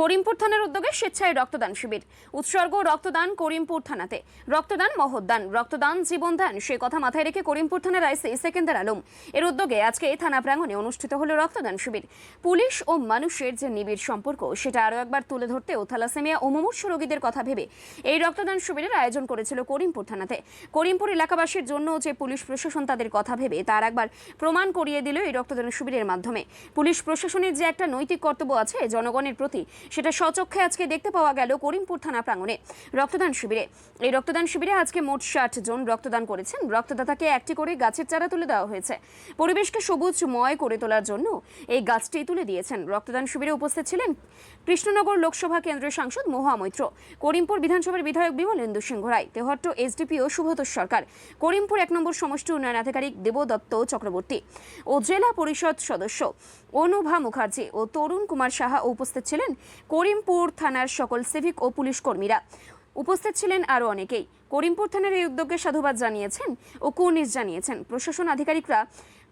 করিমপুর থানার উদ্যোগে স্বেচ্ছায় রক্তদান শিবির। উৎসর্গ রক্তদান করিমপুর থানাতে। রক্তদান মহদান রক্তদান জীবনদান, সে কথা মাথায় রেখে করিমপুর থানার আইসি সেকেন্দার আলম এর উদ্যোগে আজকে থানা প্রাঙ্গণে অনুষ্ঠিত হলো রক্তদান শিবির। পুলিশ ও মানুষের যে নিবিড় সম্পর্ক, সেটা আরও একবার তুলে ধরতে ও থ্যালাসেমিয়া ও মুমূর্ষ রোগীদের কথা ভেবে এই রক্তদান শিবিরের আয়োজন করেছিল করিমপুর থানাতে। করিমপুর এলাকাবাসীর জন্য যে পুলিশ প্রশাসন তাদের কথা ভেবে, তার একবার প্রমাণ করিয়ে দিল এই রক্তদান শিবিরের মাধ্যমে। পুলিশ প্রশাসনের যে একটা নৈতিক কর্তব্য আছে, জনগণের প্রতি সেটা স্বচক্ষে আজকে দেখতে পাওয়া গেল করিমপুর থানা প্রাঙ্গণে রক্তদান শিবিরে। এই রক্তদান শিবিরে আজকে মোট ষাট জন রক্তদান করেছেন। রক্তদাতাকে একটি করে গাছের চারা তুলে দেওয়া হয়েছে। পরিবেশকে সবুজময় করে তোলার জন্য এই গাছটি তুলে দিয়েছেন। রক্তদান শিবিরে উপস্থিত ছিলেন কৃষ্ণনগর লোকসভা কেন্দ্রের সাংসদ মহুয়া মৈত্র, করিমপুর বিধানসভার বিধায়ক বিমলেন্দু সিংহ রায়, তেহট্ট এসডিপিও সুব্রত সরকার, করিমপুর এক নম্বর সমষ্টি উন্নয়ন আধিকারিক দেবদত্ত চক্রবর্তী ও জেলা পরিষদ সদস্য অনুভা মুখার্জি ও তরুণ কুমার সাহা উপস্থিত ছিলেন। করিমপুর থানার সকল সিভিক ও পুলিশ কর্মীরা। উপস্থিত ছিলেন আরও অনেকেই। করিমপুর থানার এই উদ্যোগকে সাধুবাদ জানিয়েছেন ও কুর্নিশ জানিয়েছেন। প্রশাসন আধিকারিকরা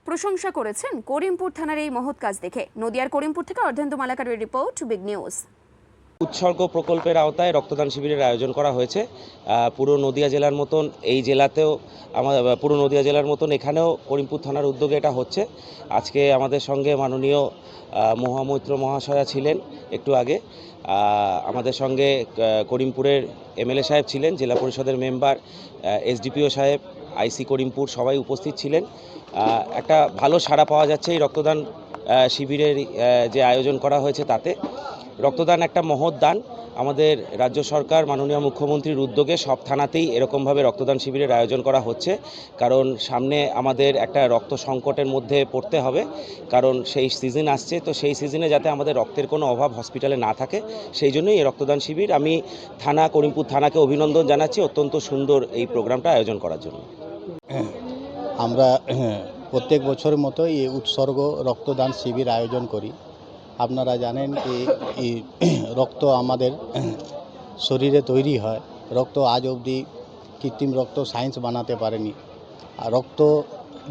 প্রশংসা করেছেন করিমপুর থানার এই মহৎ কাজ দেখে। নদিয়ার করিমপুর থেকে অর্ধেন্দু মালাকারের রিপোর্ট বিগ নিউজ উৎসর্গ প্রকল্পের আওতায় রক্তদান শিবিরের আয়োজন করা হয়েছে। পুরো নদিয়া জেলার মতন এই জেলাতেও আমাদের পুরো নদিয়া জেলার মতন এখানেও করিমপুর থানার উদ্যোগে এটা হচ্ছে। আজকে আমাদের সঙ্গে মাননীয় মহামৈত্র মহাশয়া ছিলেন একটু আগে। আমাদের সঙ্গে করিমপুরের এমএলএ সাহেব ছিলেন, জেলা পরিষদের মেম্বার এসডিপিও সাহেব, আইসি করিমপুর সবাই উপস্থিত ছিলেন। একটা ভালো সাড়া পাওয়া যাচ্ছে এই রক্তদান শিবিরের যে আয়োজন করা হয়েছে তাতে। রক্তদান একটা মহৎ দান। আমাদের রাজ্য সরকার, মাননীয় মুখ্যমন্ত্রীর উদ্যোগে সব থানাতেই এরকমভাবে রক্তদান শিবিরের আয়োজন করা হচ্ছে। কারণ সামনে আমাদের একটা রক্ত সংকটের মধ্যে পড়তে হবে। কারণ সেই সিজন আসছে, তো সেই সিজনে যাতে আমাদের রক্তের কোনো অভাব হসপিটালে না থাকে, সেই জন্যই এই রক্তদান শিবির। আমি থানা, করিমপুর থানাকে অভিনন্দন জানাচ্ছি অত্যন্ত সুন্দর এই প্রোগ্রামটা আয়োজন করার জন্য। আমরা প্রত্যেক বছরের মতো এই উৎসর্গ রক্তদান শিবির আয়োজন করি। আপনারা জানেন এই রক্ত আমাদের শরীরে তৈরি হয়। রক্ত আজ অবধি কৃত্রিম রক্ত সায়েন্স বানাতে পারেনি। আর রক্ত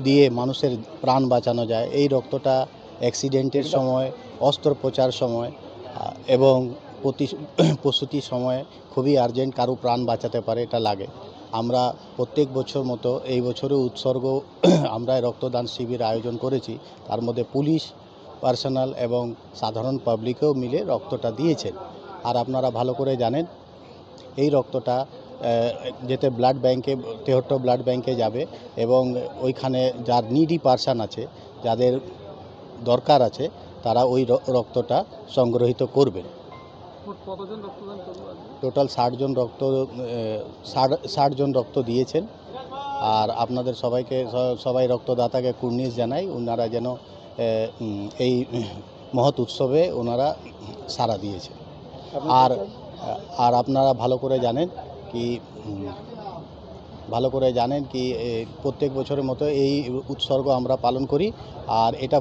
দিয়ে মানুষের প্রাণ বাঁচানো যায়। এই রক্তটা অ্যাক্সিডেন্টের সময়, অস্ত্রোপচার সময়, এবং প্রতি প্রসূতির সময় খুবই আর্জেন্ট কারও প্রাণ বাঁচাতে পারে, এটা লাগে। আমরা প্রত্যেক বছর মতো এই বছরও উৎসর্গ আমরা রক্তদান শিবির আয়োজন করেছি। তার মধ্যে পুলিশ পার্সোনাল এবং সাধারণ পাবলিকেও মিলে রক্তটা দিয়েছেন। আর আপনারা ভালো করে জানেন এই রক্তটা যেতে ব্লাড ব্যাংকে তেহট্ট ব্লাড ব্যাংকে যাবে এবং ওইখানে যার নিডি পার্সন আছে যাদের দরকার আছে তারা ওই রক্তটা সংগ্রহীত করবেন। টোটাল ষাটজন রক্ত ষাট ষাট জন রক্ত দিয়েছেন। আর আপনাদের সবাইকে সবাই রক্তদাতাকে কুর্নিশ জানাই ওনারা যেন এই মহৎ উৎসবে ওনারা সাড়া দিয়েছে। আর আর আপনারা ভালো করে জানেন কি ভালো করে জানেন কি প্রত্যেক বছরের মতো এই উৎসর্গ আমরা পালন করি। আর এটা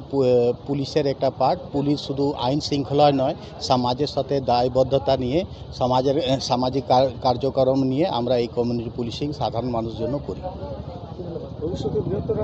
পুলিশের একটা পার্ট পুলিশ শুধু আইন শৃঙ্খলায় নয় সমাজের সাথে দায়বদ্ধতা নিয়ে সমাজের সামাজিক কার্যক্রম নিয়ে আমরা এই কমিউনিটি পুলিশিং সাধারণ মানুষের জন্য করি। ভবিষ্যতে বৃহত্তর